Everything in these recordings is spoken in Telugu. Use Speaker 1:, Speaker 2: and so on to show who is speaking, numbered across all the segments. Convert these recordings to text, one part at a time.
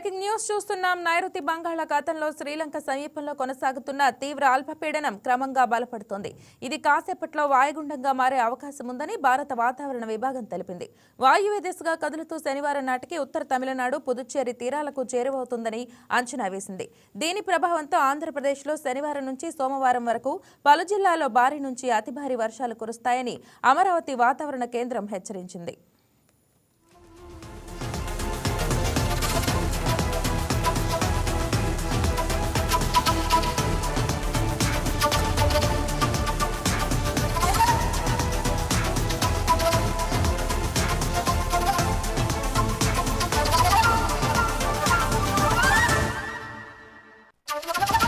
Speaker 1: బ్రేకింగ్ న్యూస్ చూస్తున్నాం. నైరుతి బంగాళాఖాతంలో శ్రీలంక సమీపంలో కొనసాగుతున్న తీవ్ర అల్పపీడనం క్రమంగా బలపడుతోంది. ఇది కాసేపట్లో వాయుగుండంగా మారే అవకాశం ఉందని భారత వాతావరణ విభాగం తెలిపింది. వాయువ్య దిశగా కదులుతూ శనివారం నాటికి ఉత్తర తమిళనాడు పుదుచ్చేరి తీరాలకు చేరువవుతుందని అంచనా వేసింది. దీని ప్రభావంతో ఆంధ్రప్రదేశ్లో శనివారం నుంచి సోమవారం వరకు పలు జిల్లాల్లో భారీ నుంచి అతి భారీ వర్షాలు కురుస్తాయని అమరావతి వాతావరణ కేంద్రం హెచ్చరించింది. Ha ha ha!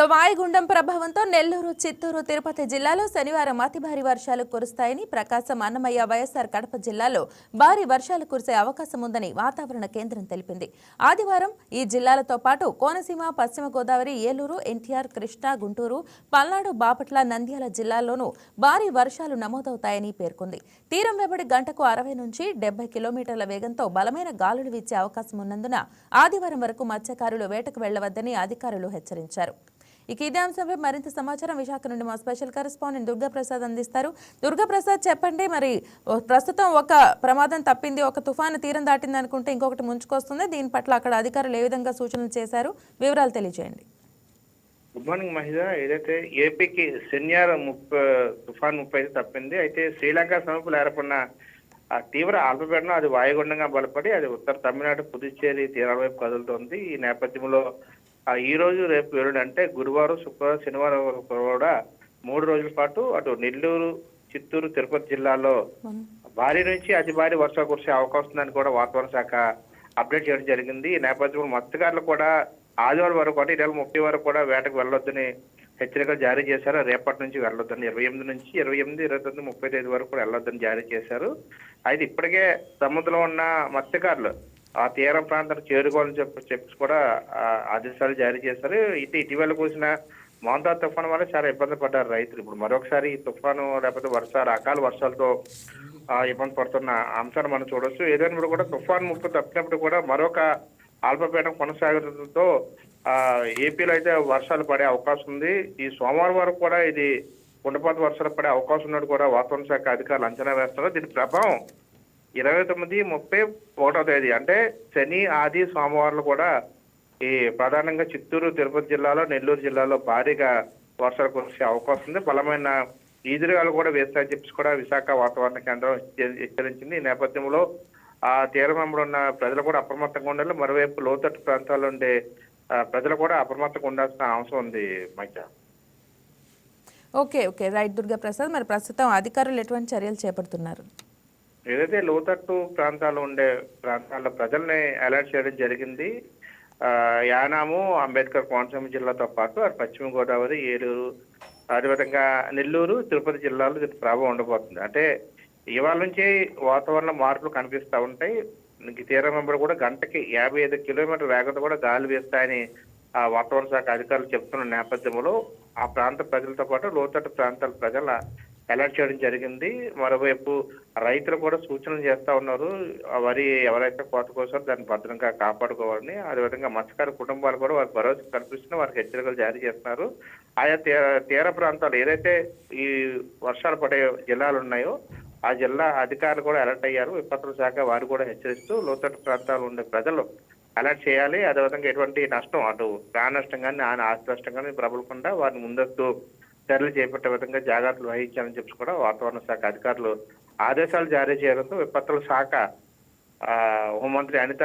Speaker 1: ఇక వాయుగుండం ప్రభావంతో నెల్లూరు చిత్తూరు తిరుపతి జిల్లాలో శనివారం అతి భారీ వర్షాలు కురుస్తాయని ప్రకాశం అన్నమయ్య వైఎస్ఆర్ కడప జిల్లాలో భారీ వర్షాలు కురిసే అవకాశం ఉందని వాతావరణ కేంద్రం తెలిపింది. ఆదివారం ఈ జిల్లాలతో పాటు కోనసీమ పశ్చిమ గోదావరి ఏలూరు ఎన్టీఆర్ కృష్ణా గుంటూరు పల్నాడు బాపట్ల నంద్యాల జిల్లాల్లోనూ భారీ వర్షాలు నమోదవుతాయని పేర్కొంది. తీరం వెంబడి గంటకు అరవై నుంచి డెబ్బై కిలోమీటర్ల వేగంతో బలమైన గాలులు వీచే అవకాశం ఉన్నందున ఆదివారం వరకు మత్స్యకారులు వేటకు వెళ్ళవద్దని అధికారులు హెచ్చరించారు. ఇక ఇదే అంశంపై మరింత సమాచారం విశాఖ నుండి మా స్పెషల్ కరెస్పాండెంట్ దుర్గా ప్రసాద్ అందిస్తారు. దుర్గా ప్రసాద్ చెప్పండి మరి ప్రస్తుతం ఒక ప్రమాదం తప్పింది ఒక తుఫాను తీరం దాటింది అనుకుంటే ఇంకొకటి ముంచుకొస్తుంది. దీని పట్ల అక్కడ అధికారులు ఏ విధంగా సూచనలు చేశారు? వివరాలు తెలియజేయండి.
Speaker 2: గుడ్ మార్నింగ్ మహిళ. ఏదైతే ఏపీకి శనివార ముప్పై తుఫాన్ ముప్పై అయితే తప్పింది అయితే శ్రీలంక సమీపంలో ఏర్పడిన ఆ తీవ్ర అల్పపీడనం అది వాయుగుండంగా బలపడి అది ఉత్తర తమిళనాడు పుదుచ్చేరి తీరాల వైపు కదులుతోంది. ఈ నేపథ్యంలో ఆ ఈ రోజు రేపు ఎల్లుండి అంటే గురువారం శుక్రవారం శనివారం వరకు కూడా మూడు రోజుల పాటు అటు నెల్లూరు చిత్తూరు తిరుపతి జిల్లాలో భారీ నుంచి అతి భారీ వర్షాలు కురిసే అవకాశం ఉందని కూడా వాతావరణ శాఖ అప్డేట్ చేయడం జరిగింది. ఈ నేపథ్యంలో మత్స్యకారులు కూడా ఆదివారం వరకు ఈ నెల ముప్పై వరకు కూడా వేటకు వెళ్ళొద్దని హెచ్చరికలు జారీ చేశారు. రేపటి నుంచి వెళ్ళొద్దని ఇరవై ఎనిమిది నుంచి ఇరవై ఎనిమిది ఇరవై తొమ్మిది ముప్పై తేదీ వరకు కూడా వెళ్ళొద్దని జారీ చేశారు. అయితే ఇప్పటికే సముద్రంలో ఉన్న మత్స్యకారులు ఆ తీర ప్రాంతానికి చేరుకోవాలని చెప్పి చెప్పి కూడా ఆ, ఆదేశాలు జారీ చేశారు. అయితే ఇటీవల కురిసిన మోంతా తుఫాను వల్ల చాలా ఇబ్బంది పడ్డారు రైతులు. ఇప్పుడు మరొకసారి తుఫాను లేకపోతే వర్షాలు అకాల వర్షాలతో ఇబ్బంది పడుతున్న అంశాన్ని మనం చూడొచ్చు. ఏదైనా కూడా తుఫాన్ ముప్పు తప్పినప్పుడు కూడా మరొక అల్పపీడనం కొనసాగడంతో ఏపీలో అయితే వర్షాలు పడే అవకాశం ఉంది. ఈ సోమవారం వరకు కూడా ఇది కుండపాత వర్షాలు పడే అవకాశం ఉన్నట్టు కూడా వాతావరణ శాఖ అధికారులు అంచనా వేస్తున్నారు. దీని ప్రభావం ఇరవై తొమ్మిది ముప్పై ఒకటో తేదీ. అంటే శని ఆది సోమవారాలు కూడా ఈ ప్రధానంగా చిత్తూరు తిరుపతి జిల్లాలో నెల్లూరు జిల్లాలో భారీగా వర్షాలు కురిసే అవకాశం ఉంది. బలమైన ఈదురుగాలు కూడా వేస్తాయని చెప్పి కూడా విశాఖ వాతావరణ కేంద్రం హెచ్చరించింది. ఈ నేపథ్యంలో ఆ తీరం వెంబడి ఉన్న ప్రజలు కూడా అప్రమత్తంగా ఉండాలి. మరోవైపు లోతట్టు ప్రాంతాల్లో ఉండే ప్రజలు కూడా అప్రమత్తంగా ఉండాల్సిన అవసరం ఉంది మధ్య
Speaker 1: okay okay. Right Durga Prasad. మరి ప్రస్తుతం అధికారులు ఎటువంటి చర్యలు చేపడుతున్నారు?
Speaker 2: ఏదైతే లోతట్టు ప్రాంతాల్లో ఉండే ప్రాంతాల్లో ప్రజల్ని అలర్ట్ చేయడం జరిగింది యానాము అంబేద్కర్ కోనసీమ జిల్లాతో పాటు అటు పశ్చిమ గోదావరి ఏలూరు అదేవిధంగా నెల్లూరు తిరుపతి జిల్లాలో దీని ప్రభావం ఉండబోతుంది. అంటే ఇవాళ నుంచి వాతావరణ మార్పులు కనిపిస్తూ ఉంటాయి. తీరం వెంబడి కూడా గంటకి యాభై ఐదు కిలోమీటర్ వేగంతో కూడా గాలి వేస్తాయని ఆ వాతావరణ శాఖ అధికారులు చెప్తున్న నేపథ్యంలో ఆ ప్రాంత ప్రజలతో పాటు లోతట్టు ప్రాంతాల ప్రజల అలర్ట్ చేయడం జరిగింది. మరోవైపు రైతులు కూడా సూచనలు చేస్తూ ఉన్నారు. ఆ వరి ఎవరైతే కోత కోసం దాన్ని భద్రంగా కాపాడుకోవాలని. అదేవిధంగా మత్స్యకార కుటుంబాలు కూడా వారికి భరోసా కల్పిస్తున్న వారికి హెచ్చరికలు జారీ చేస్తున్నారు. ఆయా తీర తీర ప్రాంతాలు ఏదైతే ఈ వర్షాలు పడే జిల్లాలు ఉన్నాయో ఆ జిల్లా అధికారులు కూడా అలర్ట్ అయ్యారు. విపత్తుల శాఖ వారు కూడా హెచ్చరిస్తూ లోతట్టు ప్రాంతాలు ఉండే ప్రజలు అలర్ట్ చేయాలి. అదేవిధంగా ఎటువంటి నష్టం అటు ప్రాణ నష్టం కానీ ఆయన ఆస్తి నష్టం కానీ ప్రబలకుండా వారిని ముందస్తు చర్యలు చేపట్టే విధంగా జాగ్రత్తలు వహించాలని చెప్పి కూడా వాతావరణ శాఖ అధికారులు ఆదేశాలు జారీ చేయడంతో విపత్తుల శాఖ హోంమంత్రి అనిత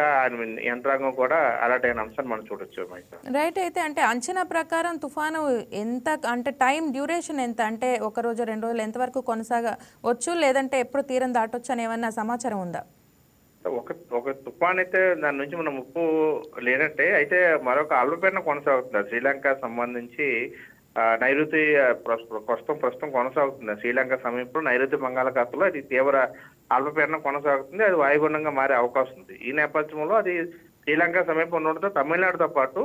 Speaker 2: యంత్రాంగం కూడా అలర్ట్ అయిన అంశాన్ని మనం చూడొచ్చు
Speaker 1: రైట్ అయితే అంటే అంచనా ప్రకారం తుఫాను ఎంత అంటే టైం డ్యూరేషన్ ఎంత? అంటే ఒక రోజు రెండు రోజులు ఎంతవరకు కొనసాగవచ్చు? లేదంటే ఎప్పుడు తీరం దాటొచ్చు అని ఏమన్నా సమాచారం ఉందా?
Speaker 2: ఒక ఒక తుఫాన్ అయితే దాని నుంచి మనం ముప్పు లేనట్టే. అయితే మరొక అల్పపీడనం కొనసాగుతుంది. శ్రీలంక సంబంధించి నైరుతి ప్రస్తుతం ప్రస్తుతం కొనసాగుతుంది. శ్రీలంక సమీపంలో నైరుతి బంగాళాఖాతంలో అది తీవ్ర అల్పపీడనం కొనసాగుతుంది. అది వాయుగుండంగా మారే అవకాశం ఉంది. ఈ నేపథ్యంలో అది శ్రీలంక సమీపం ఉండడంతో తమిళనాడుతో పాటు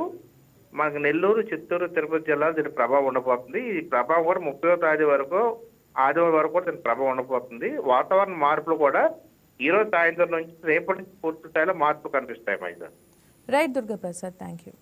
Speaker 2: మనకు నెల్లూరు చిత్తూరు తిరుపతి జిల్లాలో దీని ప్రభావం ఉండబోతుంది. ఈ ప్రభావం కూడా ముప్పై తేదీ వరకు ఆదివారం వరకు కూడా దీని ప్రభావం ఉండబోతుంది. వాతావరణ మార్పులు కూడా ఈ రోజు సాయంత్రం నుంచి రేపటి నుంచి పూర్తి స్థాయిలో మార్పులు కనిపిస్తాయి మైదా
Speaker 1: right Durga Prasad thank you